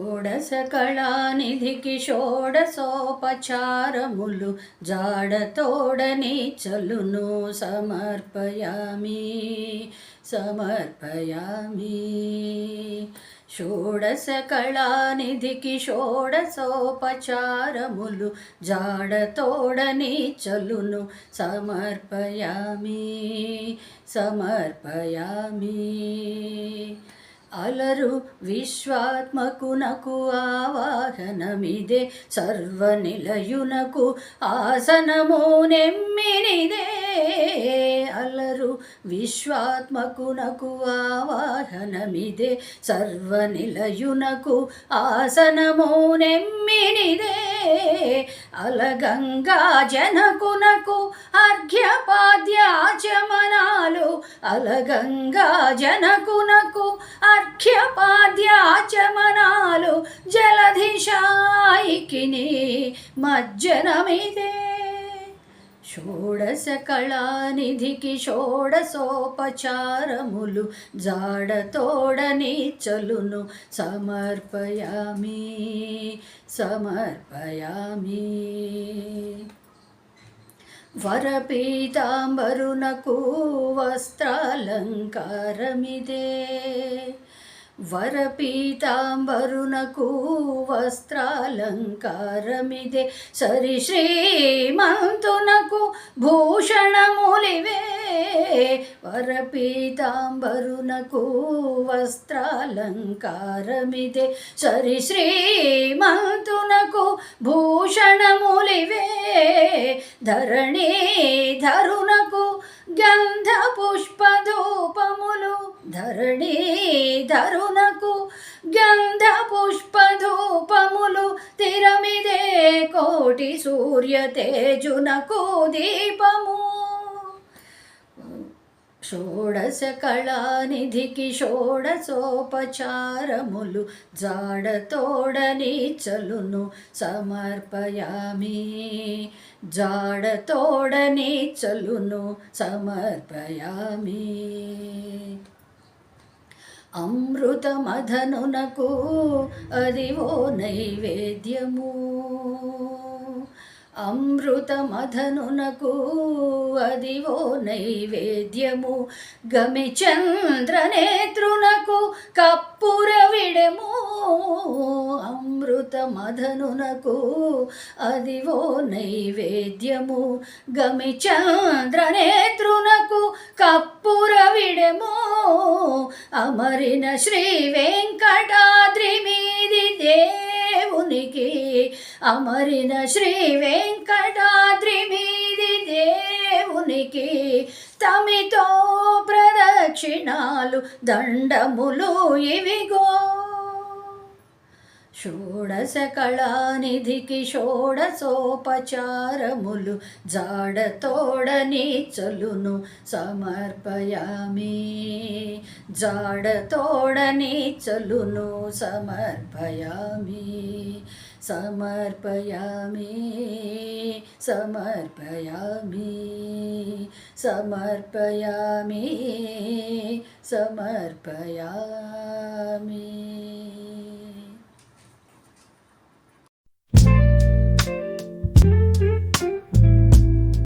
షోడశకళానిధికి షోడశోపచారములు జాడతోడని చలును సమర్పయామి సమర్పయామి షోడశకళానిధికి షోడశోపచారములు జాడతోడని చలును సమర్పయామి సమర్పయామి అలరు విశ్వాత్మకునకు ఆవాహనమిదే సర్వనిలయునకు ఆసనము నెమ్మినిదే. అలరు విశ్వాత్మకునకు ఆవాహనమిదే సర్వనిలయునకు ఆసనము నెమ్మినిదే. అలగంగా జనకునకు అర్ఘ్యపాద్యాచమ అలగంగా జనకునకు అర్ఘ్యపాద్యాచమనాలు జలధిశాయికిని మజ్జనమిదే. షోడశ కళానిధికి షోడశోపచారములు జాడతోడని చలును సమర్పయామి సమర్పయామి. వరపీతాంబరునకు వస్త్రాలంకారమిదే. వరపీతాంబరునకు వస్త్రాలంకారమిదే. సరి శ్రీమంతునకు భూషణములివే వరపీతాంబరునకు వస్త్రాలంకారమిదే. సరి శ్రీమంతునకు భూషణములివే. ధరణి ధరునకు గంధ పుష్పధూపములు ధరణి ధరునకు గంధ పుష్పధూపములు తిరమిదే కోటి సూర్య తేజునకు దీపము. షోడశ కళానిధికి షోడశోపచారములు జాడతోడని చలును సమర్పయామి. జాడతోడని చలును సమర్పయామి. అమృతమధనునకు అది ఓ నైవేద్యము. అమృతమధనునకు అదివో నైవేద్యము. గమి చంద్రనేత్రునకు కప్పుర విడము. అమృతమధనునకు అదివో నైవేద్యము. గమి చంద్రనేత్రునకు కప్పుర విడము. అమరిన శ్రీ వెంకటాద్రి అమరిన శ్రీ వెంకటాద్రి మీది దేవునికి తమితో ప్రదక్షిణాలు దండములు ఇవిగో. షోడశ కళానిధికి షోడశోపచారములు జాడతోడని చలును సమర్పయామి. జాడతోడని చలును సమర్పయామి. సమర్పయామి. సమర్పయామి. సమర్పయామి. సమర్పయామి.